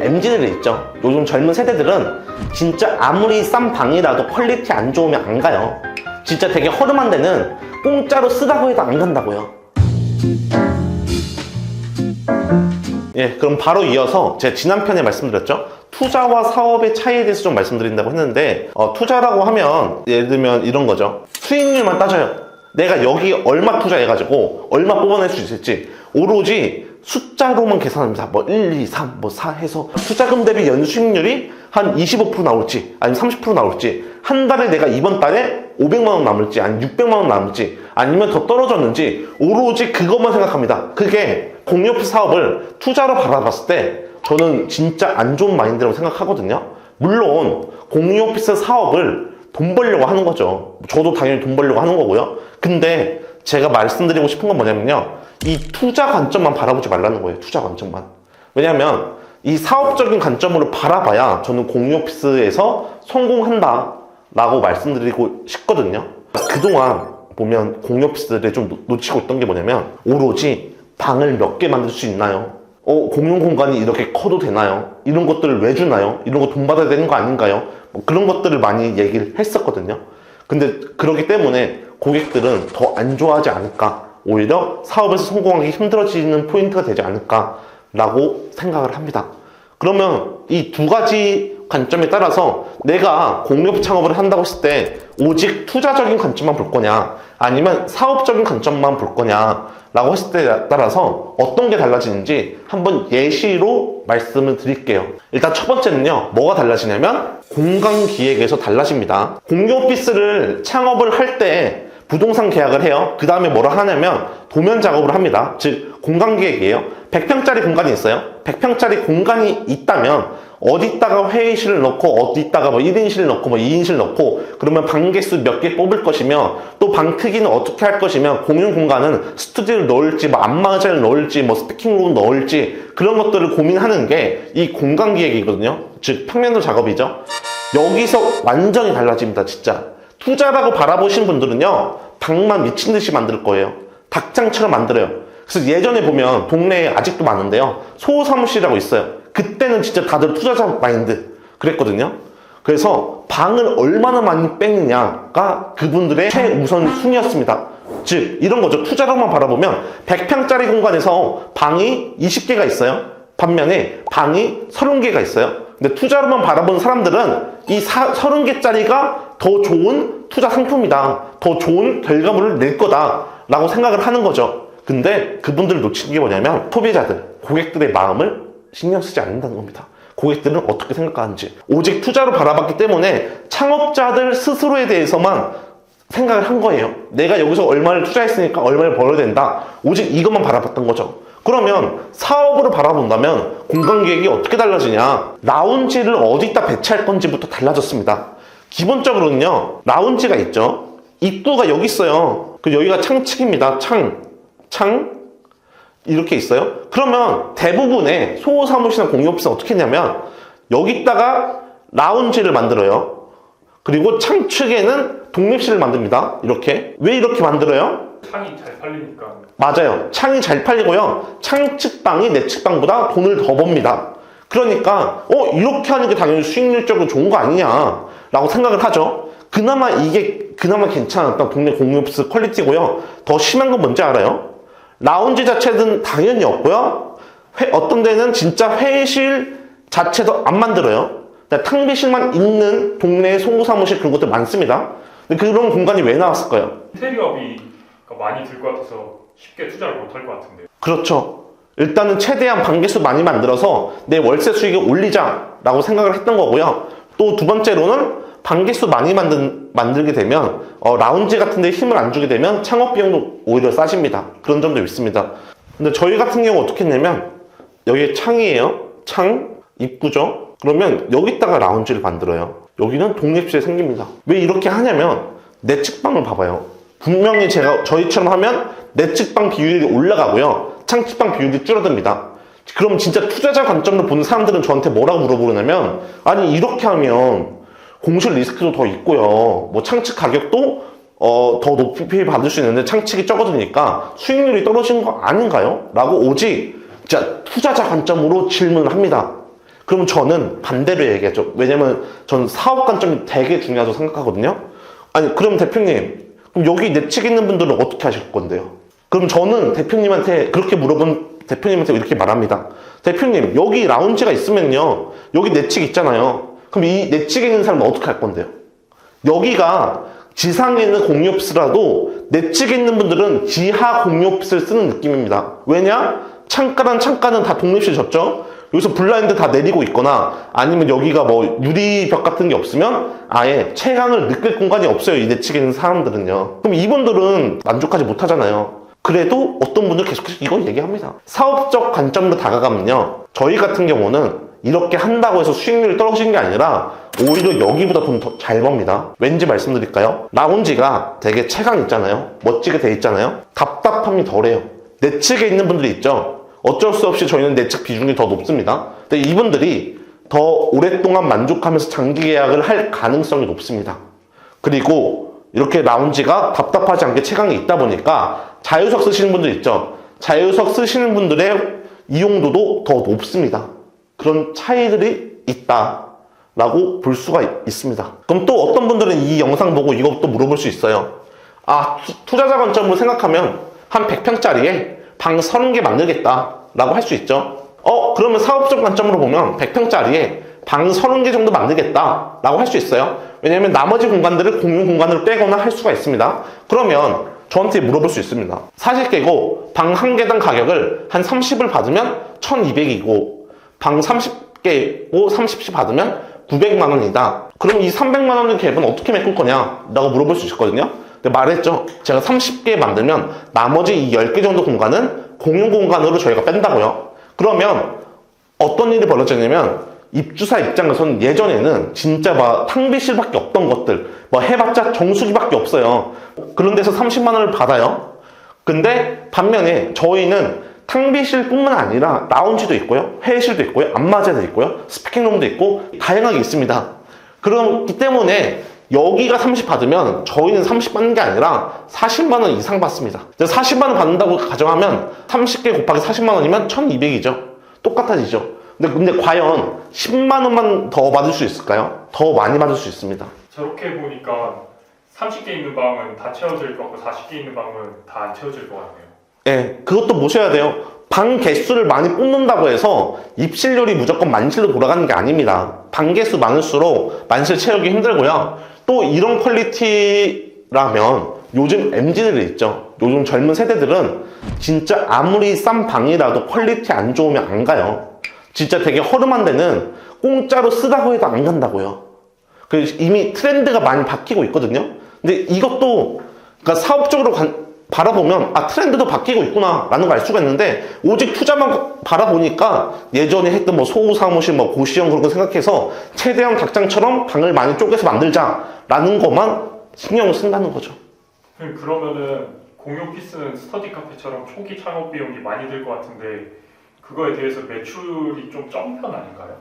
MZ들 있죠. 요즘 젊은 세대들은 진짜 아무리 싼 방이라도 퀄리티 안 좋으면 안 가요. 진짜 되게 허름한 데는 공짜로 쓰라고 해도 안 간다고요. 예, 그럼 바로 이어서 제가 지난 편에 말씀드렸죠. 투자와 사업의 차이에 대해서 좀 말씀드린다고 했는데, 어, 투자라고 하면, 예를 들면 이런 거죠. 수익률만 따져요. 내가 여기 얼마 투자해가지고, 얼마 뽑아낼 수 있을지, 오로지 숫자로만 계산합니다. 뭐 1, 2, 3, 뭐 4 해서 투자금 대비 연수익률이 한 25% 나올지, 아니면 30% 나올지, 한 달에 내가 이번 달에 500만 원 남을지, 아니면 600만 원 남을지, 아니면 더 떨어졌는지, 오로지 그것만 생각합니다. 그게 공유업 사업을 투자로 바라봤을 때 저는 진짜 안 좋은 마인드라고 생각하거든요. 물론 공유 오피스 사업을 돈 벌려고 하는 거죠. 저도 당연히 돈 벌려고 하는 거고요. 근데 제가 말씀드리고 싶은 건 뭐냐면요. 이 투자 관점만 바라보지 말라는 거예요. 투자 관점만. 왜냐하면 이 사업적인 관점으로 바라봐야 저는 공유오피스에서 성공한다 라고 말씀드리고 싶거든요. 그동안 보면 공유오피스들이 좀 놓- 놓치고 있던 게 뭐냐면 오로지 방을 몇 개 만들 수 있나요? 어, 공용 공간이 이렇게 커도 되나요? 이런 것들을 왜 주나요? 이런 거 돈 받아야 되는 거 아닌가요? 뭐 그런 것들을 많이 얘기를 했었거든요. 근데 그렇기 때문에 고객들은 더 안 좋아하지 않을까? 오히려 사업에서 성공하기 힘들어지는 포인트가 되지 않을까라고 생각을 합니다. 그러면 이 두 가지 관점에 따라서 내가 공유업 창업을 한다고 했을 때 오직 투자적인 관점만 볼 거냐 아니면 사업적인 관점만 볼 거냐 라고 했을 때에 따라서 어떤 게 달라지는지 한번 예시로 말씀을 드릴게요 일단 첫 번째는요 뭐가 달라지냐면 공간 기획에서 달라집니다 공유 오피스를 창업을 할때 부동산 계약을 해요. 그 다음에 뭐를 하냐면 도면 작업을 합니다. 즉 공간 기획이에요. 100평짜리 공간이 있어요. 100평짜리 공간이 있다면 어디다가 회의실을 넣고 어디다가 뭐 1인실 넣고 뭐 2인실 넣고 그러면 방 개수 몇 개 뽑을 것이며 또 방 크기는 어떻게 할 것이며 공용 공간은 스튜디오를 넣을지 뭐 안마의자를 넣을지 뭐 스피킹 룸 넣을지 그런 것들을 고민하는 게 이 공간 기획이거든요. 즉 평면도 작업이죠. 여기서 완전히 달라집니다 진짜 투자라고 바라보신 분들은요 방만 미친 듯이 만들 거예요 닭장처럼 만들어요 그래서 예전에 보면 동네에 아직도 많은데요 소사무실이라고 있어요 그때는 진짜 다들 투자자 마인드 그랬거든요. 그래서 방을 얼마나 많이 빼느냐가 그분들의 최우선 순위였습니다. 즉, 이런 거죠. 투자로만 바라보면 100평짜리 공간에서 방이 20개가 있어요. 반면에 방이 30개가 있어요. 근데 투자로만 바라보는 사람들은 이 30개짜리가 더 좋은 투자 상품이다. 더 좋은 결과물을 낼 거다. 라고 생각을 하는 거죠. 근데 그분들을 놓치는 게 뭐냐면 소비자들, 고객들의 마음을 신경 쓰지 않는다는 겁니다. 고객들은 어떻게 생각하는지. 오직 투자로 바라봤기 때문에 창업자들 스스로에 대해서만 생각을 한 거예요. 내가 여기서 얼마를 투자했으니까 얼마를 벌어야 된다. 오직 이것만 바라봤던 거죠. 그러면 사업으로 바라본다면 공간 계획이 어떻게 달라지냐? 라운지를 어디다 배치할 건지부터 달라졌습니다. 기본적으로는요, 라운지가 있죠. 입구가 여기 있어요. 그 여기가 창측입니다. 창, 창, 이렇게 있어요. 그러면 대부분의 소사무실이나 공유오피스는 어떻게 했냐면 여기다가 라운지를 만들어요. 그리고 창측에는 독립실을 만듭니다. 이렇게. 왜 이렇게 만들어요? 창이 잘 팔리니까 맞아요. 창이 잘 팔리고요. 창측방이 내 측방보다 돈을 더 법니다. 그러니까 어 이렇게 하는 게 당연히 수익률적으로 좋은 거 아니냐라고 생각을 하죠. 그나마 이게 그나마 괜찮았던 동네 공유오피스 퀄리티고요. 더 심한 건 뭔지 알아요? 라운지 자체는 당연히 없고요. 회- 어떤 데는 진짜 회의실 자체도 안 만들어요. 탕비실만 있는 동네 송구 사무실 그런 것들 많습니다. 근데 그런 공간이 왜 나왔을까요? 인테리어비가 많이 들 것 같아서 쉽게 투자를 못 할 것 같은데 그렇죠. 일단은 최대한 방개수 많이 만들어서 내 월세 수익을 올리자라고 생각을 했던 거고요. 또 두 번째로는 방개수 많이 만든, 만들게 되면 어, 라운지 같은 데 힘을 안 주게 되면 창업 비용도 오히려 싸집니다. 그런 점도 있습니다. 근데 저희 같은 경우 어떻게 했냐면 여기 창이에요. 창, 입구죠. 그러면 여기다가 라운지를 만들어요. 여기는 독립실이 생깁니다. 왜 이렇게 하냐면 내측방을 봐봐요. 분명히 제가 저희처럼 하면 내측방 비율이 올라가고요. 창측방 비율이 줄어듭니다. 그럼 진짜 투자자 관점으로 보는 사람들은 저한테 뭐라고 물어보냐면 아니 이렇게 하면 공실 리스크도 더 있고요. 뭐 창측 가격도 어, 더 높이 받을 수 있는데 창측이 적어지니까 수익률이 떨어지는 거 아닌가요? 라고 오직 진짜 투자자 관점으로 질문을 합니다. 그러면 저는 반대로 얘기하죠. 왜냐면 저는 사업 관점이 되게 중요하다고 생각하거든요. 아니, 그럼 대표님, 그럼 여기 내 측에 있는 분들은 어떻게 하실 건데요? 그럼 저는 대표님한테 그렇게 물어본 대표님한테 이렇게 말합니다. 대표님, 여기 라운지가 있으면요. 여기 내 측 있잖아요. 그럼 이 내 측에 있는 사람은 어떻게 할 건데요? 여기가 지상에 있는 공유오피스라도 내 측에 있는 분들은 지하 공유오피스를 쓰는 느낌입니다. 왜냐? 창가란 창가는 다 독립실 졌죠? 여기서 블라인드 다 내리고 있거나 아니면 여기가 뭐 유리벽 같은 게 없으면 아예 채광을 느낄 공간이 없어요. 이 내측에 있는 사람들은요. 그럼 이분들은 만족하지 못하잖아요. 그래도 어떤 분들 계속해서 이걸 얘기합니다. 사업적 관점으로 다가가면요. 저희 같은 경우는 이렇게 한다고 해서 수익률이 떨어지는 게 아니라 오히려 여기보다 돈 더 잘 법니다. 왠지 말씀드릴까요? 라운지가 되게 체감 있잖아요. 멋지게 돼 있잖아요. 답답함이 덜해요. 내 측에 있는 분들이 있죠. 어쩔 수 없이 저희는 내측 비중이 더 높습니다. 근데 이분들이 더 오랫동안 만족하면서 장기 계약을 할 가능성이 높습니다. 그리고 이렇게 라운지가 답답하지 않게 채광이 있다 보니까 자유석 쓰시는 분들 있죠. 자유석 쓰시는 분들의 이용도도 더 높습니다. 그런 차이들이 있다 라고 볼 수가 있- 있습니다. 그럼 또 어떤 분들은 이 영상 보고 이것도 물어볼 수 있어요. 아, 투- 투자자 관점으로 생각하면 한 100평짜리에 방 30개 만들겠다라고 할 수 있죠. 어, 그러면 사업적 관점으로 보면 100평짜리에 방 30개 정도 만들겠다라고 할 수 있어요. 왜냐면 나머지 공간들을 공용 공간으로 빼거나 할 수가 있습니다. 그러면 저한테 물어볼 수 있습니다. 40개고 방 한 개당 가격을 한 30을 받으면 1200이고 방 30개고 30씩 받으면 900만 원이다. 그럼 이 300만 원의 갭은 어떻게 메꿀 거냐? 라고 물어볼 수 있거든요. 말했죠. 제가 30개 만들면 나머지 이 10개 정도 공간은 공용 공간으로 저희가 뺀다고요. 그러면 어떤 일이 벌어지냐면 입주사 입장에서는 예전에는 진짜 막 탕비실밖에 없던 것들 뭐 해봤자 정수기밖에 없어요. 그런 데서 30만 원을 받아요. 근데 반면에 저희는 탕비실뿐만 아니라 라운지도 있고요, 회의실도 있고요, 안마자도 있고요, 스피킹룸도 있고 다양하게 있습니다. 그렇기 때문에 여기가 30 받으면 저희는 30 받는 게 아니라 40만 원 이상 받습니다. 40만 원 받는다고 가정하면 30개 곱하기 40만 원이면 1200이죠. 똑같아지죠. 근데, 근데 과연 10만 원만 더 받을 수 있을까요? 더 많이 받을 수 있습니다. 저렇게 보니까 30개 있는 방은 다 채워질 것 같고 40개 있는 방은 다 안 채워질 것 같네요. 예, 그것도 보셔야 돼요. 방 개수를 많이 뽑는다고 해서 입실률이 무조건 만실로 돌아가는 게 아닙니다. 방 개수 많을수록 만실 채우기 힘들고요. 또 이런 퀄리티라면 요즘 MZ들이 있죠. 요즘 젊은 세대들은 진짜 아무리 싼 방이라도 퀄리티 안 좋으면 안 가요. 진짜 되게 허름한 데는 공짜로 쓰다고 해도 안 간다고요. 그 이미 트렌드가 많이 바뀌고 있거든요. 근데 이것도 그러니까 사업적으로 관- 바라보면 아 트렌드도 바뀌고 있구나 라는 걸 알 수가 있는데 오직 투자만 바라보니까 예전에 했던 뭐 소우 사무실 뭐 고시형 그런 거 생각해서 최대한 닭장처럼 방을 많이 쪼개서 만들자 라는 것만 신경을 쓴다는 거죠. 선생님, 그러면은 공용 피스는 스터디 카페처럼 초기 창업 비용이 많이 들 것 같은데 그거에 대해서 매출이 좀 적은 편 아닌가요?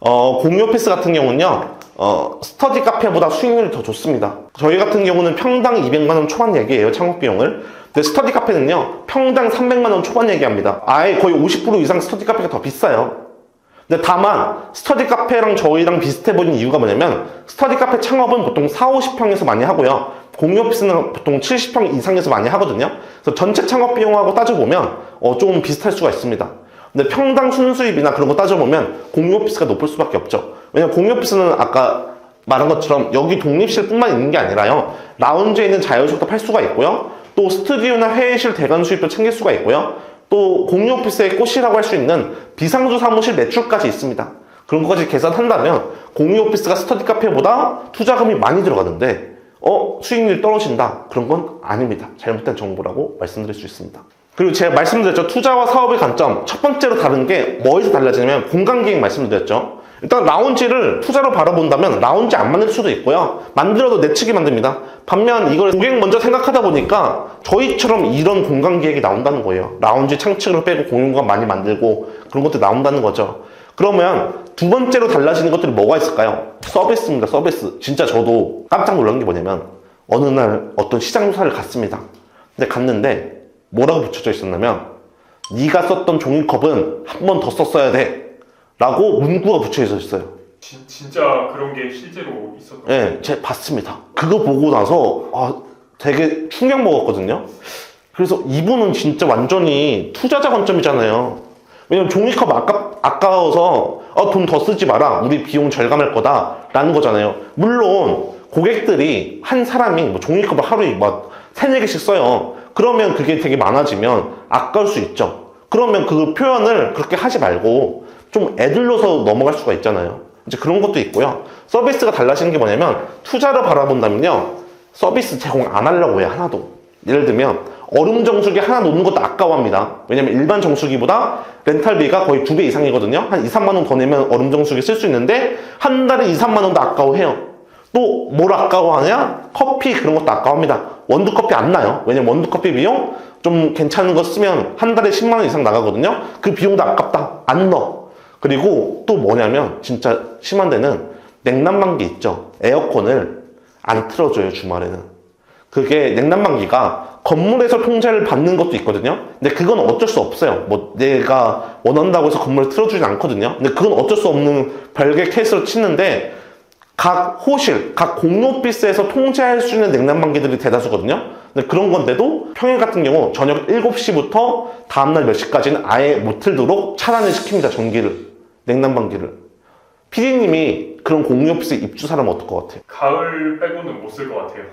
어, 공유 오피스 같은 경우는요, 어, 스터디 카페보다 수익률이 더 좋습니다. 저희 같은 경우는 평당 200만원 초반 얘기해요, 창업 비용을. 근데 스터디 카페는요, 평당 300만원 초반 얘기합니다. 아예 거의 50% 이상 스터디 카페가 더 비싸요. 근데 다만, 스터디 카페랑 저희랑 비슷해 보이는 이유가 뭐냐면, 스터디 카페 창업은 보통 4, 50평에서 많이 하고요. 공유 오피스는 보통 70평 이상에서 많이 하거든요. 그래서 전체 창업 비용하고 따져보면, 어, 좀 비슷할 수가 있습니다. 근데 평당 순수입이나 그런 거 따져보면 공유 오피스가 높을 수밖에 없죠. 왜냐면 공유 오피스는 아까 말한 것처럼 여기 독립실뿐만 있는 게 아니라요. 라운지에 있는 자유석도 팔 수가 있고요. 또 스튜디오나 회의실 대관 수입도 챙길 수가 있고요. 또 공유 오피스의 꽃이라고 할 수 있는 비상주 사무실 매출까지 있습니다. 그런 것까지 계산한다면 공유 오피스가 스터디 카페보다 투자금이 많이 들어가는데 어 수익률이 떨어진다 그런 건 아닙니다. 잘못된 정보라고 말씀드릴 수 있습니다. 그리고 제가 말씀드렸죠. 투자와 사업의 관점. 첫 번째로 다른 게 뭐에서 달라지냐면 공간 기획 말씀드렸죠. 일단 라운지를 투자로 바라본다면 라운지 안 만들 수도 있고요. 만들어도 내치기 만듭니다. 반면 이걸 고객 먼저 생각하다 보니까 저희처럼 이런 공간 기획이 나온다는 거예요. 라운지 창측을 빼고 공용공간 많이 만들고 그런 것들이 나온다는 거죠. 그러면 두 번째로 달라지는 것들이 뭐가 있을까요? 서비스입니다. 서비스. 진짜 저도 깜짝 놀란 게 뭐냐면 어느 날 어떤 시장 조사를 갔습니다. 근데 갔는데 뭐라고 붙여져 있었냐면 네가 썼던 종이컵은 한 번 더 썼어야 돼 라고 문구가 붙여 있었어요. 진, 진짜 그런 게 실제로 있었던 예, 제가 봤습니다. 그거 보고 나서 아, 되게 충격 먹었거든요. 그래서 이분은 진짜 완전히 투자자 관점이잖아요. 왜냐면 종이컵 아까, 아까워서 어, 돈 더 쓰지 마라. 우리 비용 절감할 거다 라는 거잖아요. 물론 고객들이 한 사람이 뭐 종이컵을 하루에 막 세네 개씩 써요. 그러면 그게 되게 많아지면 아까울 수 있죠. 그러면 그 표현을 그렇게 하지 말고 좀 애들러서 넘어갈 수가 있잖아요. 이제 그런 것도 있고요. 서비스가 달라지는 게 뭐냐면 투자를 바라본다면요. 서비스 제공 안 하려고 해요. 하나도. 예를 들면 얼음 정수기 하나 놓는 것도 아까워합니다. 왜냐면 일반 정수기보다 렌탈비가 거의 두 배 이상이거든요. 한 2, 3만 원 더 내면 얼음 정수기 쓸 수 있는데 한 달에 2, 3만 원도 아까워해요. 또 뭘 아까워하냐? 커피 그런 것도 아까워합니다. 원두커피 안 나요. 왜냐면 원두커피 비용 좀 괜찮은 거 쓰면 한 달에 10만 원 이상 나가거든요. 그 비용도 아깝다. 안 넣어. 그리고 또 뭐냐면 진짜 심한 데는 냉난방기 있죠. 에어컨을 안 틀어줘요 주말에는. 그게 냉난방기가 건물에서 통제를 받는 것도 있거든요. 근데 그건 어쩔 수 없어요. 뭐 내가 원한다고 해서 건물을 틀어주진 않거든요. 근데 그건 어쩔 수 없는 별개 케이스로 치는데 각 호실, 각 공유 오피스에서 통제할 수 있는 냉난방기들이 대다수거든요. 근데 그런 건데도 평일 같은 경우 저녁 7시부터 다음날 몇 시까지는 아예 못 틀도록 차단을 시킵니다. 전기를. 냉난방기를. 피디님이 그런 공유 오피스 입주 사람 어떨 것 같아요? 가을 빼고는 못 쓸 것 같아요.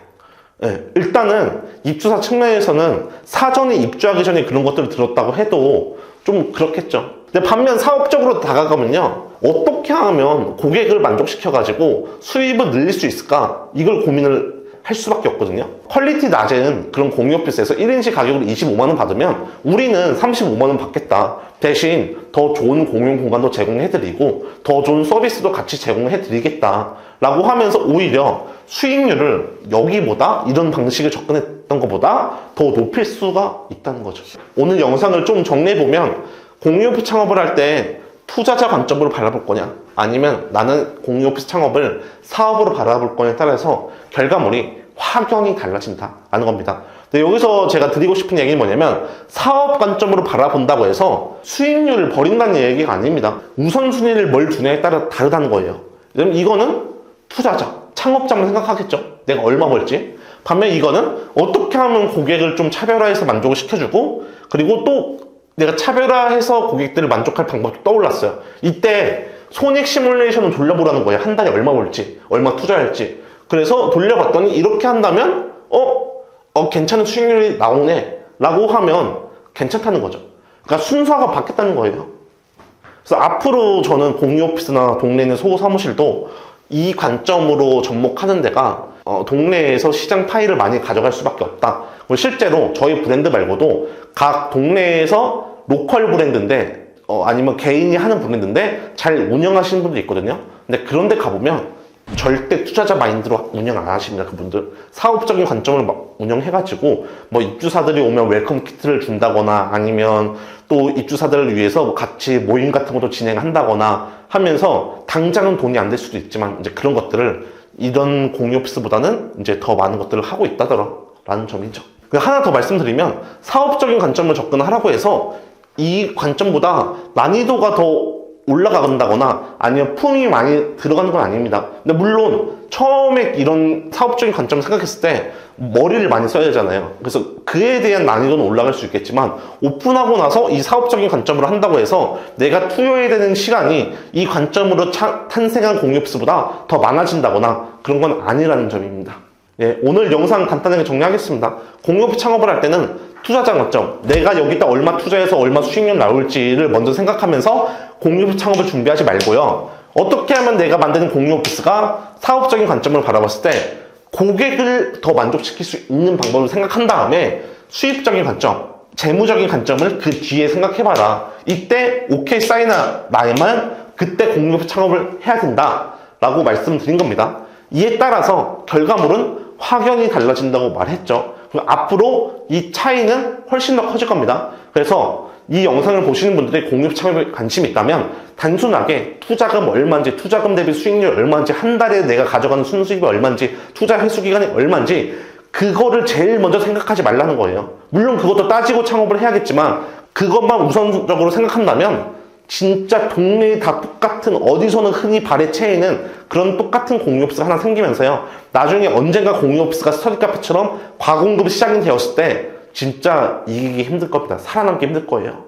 네, 일단은 입주사 측면에서는 사전에 입주하기 전에 그런 것들을 들었다고 해도 좀 그렇겠죠. 근데 반면 사업적으로 다가가면요. 어떻게 하면 고객을 만족시켜가지고 수입을 늘릴 수 있을까? 이걸 고민을 할 수밖에 없거든요. 퀄리티 낮은 그런 공유 오피스에서 1인실 가격으로 25만원 받으면 우리는 35만원 받겠다. 대신 더 좋은 공용 공간도 제공해드리고 더 좋은 서비스도 같이 제공해드리겠다. 라고 하면서 오히려 수익률을 여기보다 이런 방식을 접근했던 것보다 더 높일 수가 있다는 거죠. 오늘 영상을 좀 정리해보면 공유 오피스 창업을 할 때 투자자 관점으로 바라볼 거냐 아니면 나는 공유 오피스 창업을 사업으로 바라볼 거냐에 따라서 결과물이 확연히 달라진다라는 겁니다. 근데 여기서 제가 드리고 싶은 얘기는 뭐냐면 사업 관점으로 바라본다고 해서 수익률을 버린다는 얘기가 아닙니다. 우선순위를 뭘 두냐에 따라 다르다는 거예요. 왜냐면 이거는 투자자, 창업자만 생각하겠죠. 내가 얼마 벌지. 반면 이거는 어떻게 하면 고객을 좀 차별화해서 만족을 시켜주고 그리고 또 내가 차별화해서 고객들을 만족할 방법도 떠올랐어요. 이때 손익 시뮬레이션을 돌려보라는 거예요. 한 달에 얼마 벌지, 얼마 투자할지. 그래서 돌려봤더니 이렇게 한다면 어, 어 괜찮은 수익률이 나오네 라고 하면 괜찮다는 거죠. 그러니까 순서가 바뀌었다는 거예요. 그래서 앞으로 저는 공유 오피스나 동네 있는 소호 사무실도 이 관점으로 접목하는 데가 어, 동네에서 시장 파이를 많이 가져갈 수밖에 없다. 그리고 실제로 저희 브랜드 말고도 각 동네에서 로컬 브랜드인데 어, 아니면 개인이 하는 브랜드인데 잘 운영하시는 분들 있거든요. 근데 그런 데 가보면 절대 투자자 마인드로 운영 안 하십니다. 그분들 사업적인 관점을 막 운영해가지고 뭐 입주사들이 오면 웰컴 키트를 준다거나 아니면 또 입주사들을 위해서 뭐 같이 모임 같은 것도 진행한다거나 하면서 당장은 돈이 안 될 수도 있지만 이제 그런 것들을 이런 공유 오피스보다는 이제 더 많은 것들을 하고 있다더라라는 점이죠. 그 하나 더 말씀드리면 사업적인 관점을 접근하라고 해서 이 관점보다 난이도가 더 올라간다거나 아니면 품이 많이 들어가는 건 아닙니다. 근데 물론 처음에 이런 사업적인 관점을 생각했을 때 머리를 많이 써야 되잖아요. 그래서 그에 대한 난이도는 올라갈 수 있겠지만 오픈하고 나서 이 사업적인 관점으로 한다고 해서 내가 투여해야 되는 시간이 이 관점으로 차- 탄생한 공유업스보다 더 많아진다거나 그런 건 아니라는 점입니다. 예, 오늘 영상 간단하게 정리하겠습니다. 공유업 창업을 할 때는 투자자 관점, 내가 여기다 얼마 투자해서 얼마 수익률 나올지를 먼저 생각하면서 공유업 창업을 준비하지 말고요. 어떻게 하면 내가 만드는 공유 오피스가 사업적인 관점을 바라봤을 때 고객을 더 만족시킬 수 있는 방법을 생각한 다음에 수입적인 관점, 재무적인 관점을 그 뒤에 생각해봐라. 이때 오케이 사이나 나야만 그때 공유 창업을 해야 된다 라고 말씀드린 겁니다. 이에 따라서 결과물은 확연히 달라진다고 말했죠. 앞으로 이 차이는 훨씬 더 커질 겁니다. 그래서 이 영상을 보시는 분들이 공유 창업에 관심이 있다면 단순하게 투자금 얼마인지, 투자금 대비 수익률 얼마인지, 한 달에 내가 가져가는 순수익이 얼마인지, 투자 회수 기간이 얼마인지 그거를 제일 먼저 생각하지 말라는 거예요. 물론 그것도 따지고 창업을 해야겠지만 그것만 우선적으로 생각한다면 진짜 동네에 다 똑같은 어디서는 흔히 발에 채이는 그런 똑같은 공유 오피스가 하나 생기면서요. 나중에 언젠가 공유 오피스가 스터디 카페처럼 과공급 시작이 되었을 때 진짜 이기기 힘들 겁니다. 살아남기 힘들 거예요.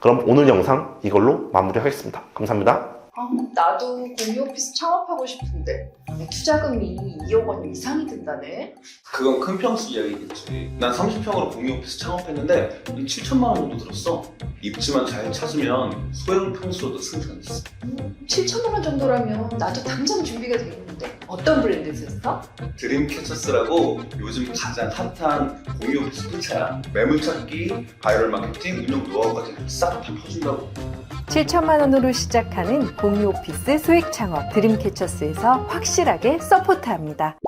그럼 오늘 영상 이걸로 마무리하겠습니다. 감사합니다. 아, 나도 공유 오피스 창업하고 싶은데 투자금이 2억 원 이상이 든다네. 그건 큰 평수 이야기겠지. 난 30평으로 공유 오피스 창업했는데 7천만 원 정도 들었어. 입지만 잘 찾으면 소형 평수로도 승산했어. 7천만 원 정도라면 나도 당장 준비가 돼 있는데 어떤 브랜드 썼어? 드림캐쳐스라고 요즘 가장 핫한 공유 오피스 회차야. 매물 찾기, 바이럴 마케팅, 운영 노하우까지 싹 다 퍼준다고. 7천만 원으로 시작하는 공유 오피스 소액 창업 드림캐쳐스에서 확실하게 서포트합니다.